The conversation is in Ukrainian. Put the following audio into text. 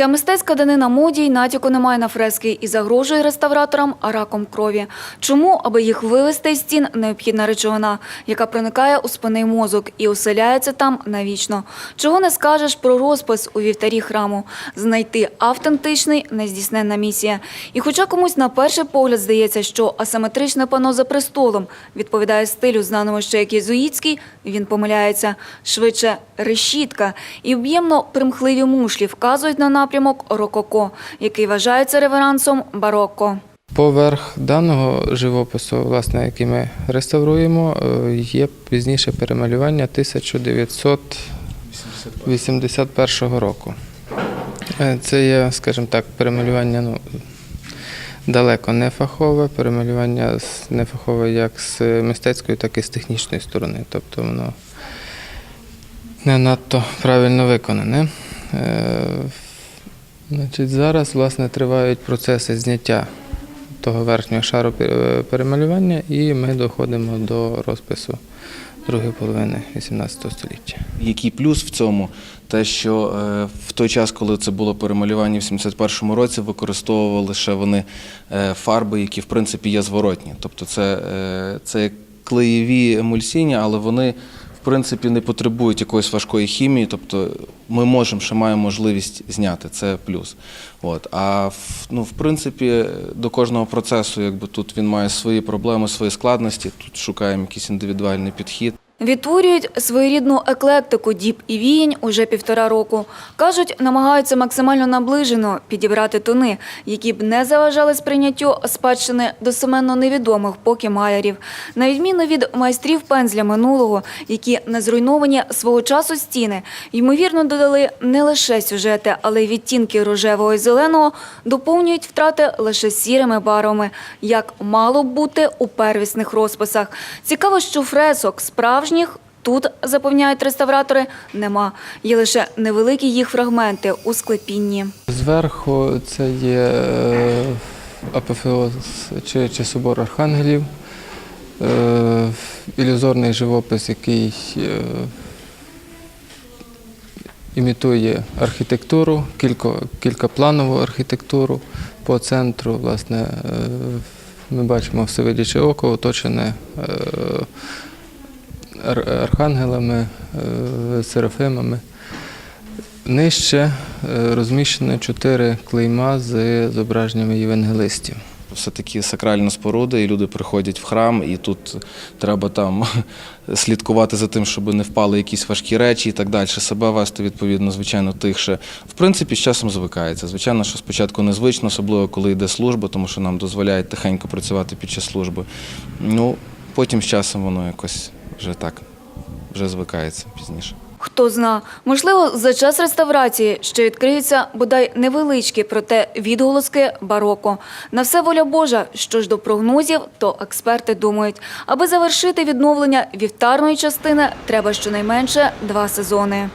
Ця мистецька данина моді й натяку немає на фрески і загрожує реставраторам раком крові. Чому, аби їх вивести з стін, необхідна речовина, яка проникає у спинний мозок і оселяється там навічно. Чого не скажеш про розпис у вівтарі храму? Знайти автентичний нездійсненна місія. І хоча комусь на перший погляд здається, що асиметричне пано за престолом відповідає стилю, знаному ще як єзуїтський, він помиляється. Швидше решітка і об'ємно примхливі мушлі вказують на напрямок рококо, який вважається реверансом барокко. Поверх даного живопису, власне, який ми реставруємо, е, є пізніше перемалювання 1981 року. Е, Це є, скажімо так, перемалювання ну, далеко не фахове, перемалювання не фахове як з мистецької, так і з технічної сторони. Тобто воно не надто правильно виконане. Е, Значить, зараз власне тривають процеси зняття того верхнього шару перемалювання, і ми доходимо до розпису другої половини XVIII століття. Який плюс в цьому? Те, що е, в той час, коли це було перемалювання в 71-му році, використовували лише вони е, фарби, які в принципі є зворотні. Тобто це, е, це клеєві емульсійні, але вони принципі не потребують якоїсь важкої хімії. Тобто ми можемо, ще маємо можливість зняти. Це плюс. От. А ну, в принципі, до кожного процесу, якби тут він має свої проблеми, свої складності. Тут шукаємо якийсь індивідуальний підхід. Відтворюють своєрідну еклектику діб і віянь уже півтора року. Кажуть, намагаються максимально наближено підібрати тони, які б не заважали сприйняттю спадщини досеменно невідомих поки маярів. На відміну від майстрів пензля минулого, які не зруйновані свого часу стіни, ймовірно додали не лише сюжети, але й відтінки рожевого і зеленого, доповнюють втрати лише сірими барвами, як мало б бути у первісних розписах. Цікаво, що фресок справжніх тут, запевняють реставратори, нема. Є лише невеликі їх фрагменти у склепінні. Зверху це є е, апофеоз чи, чи собор архангелів, е, ілюзорний живопис, який е, імітує архітектуру, кілько, кількапланову архітектуру по центру. Власне, ми бачимо всевидяче око, оточене архангелами, е, серафимами. Нижче е, розміщено чотири клейма з зображеннями євангелистів. все-таки сакральна споруда, і люди приходять в храм, і тут треба там слідкувати за тим, щоб не впали якісь важкі речі і так далі. Себе вести відповідно, звичайно, тихше. В принципі, з часом звикається. Звичайно, що спочатку незвично, особливо коли йде служба, тому що нам дозволяють тихенько працювати під час служби. Ну, потім з часом воно якось вже так, вже звикається пізніше. Хто зна, можливо, за час реставрації ще відкриються бодай невеличкі, проте відголоски бароко. На все воля Божа. Що ж до прогнозів, то експерти думають, аби завершити відновлення вівтарної частини, треба щонайменше два сезони.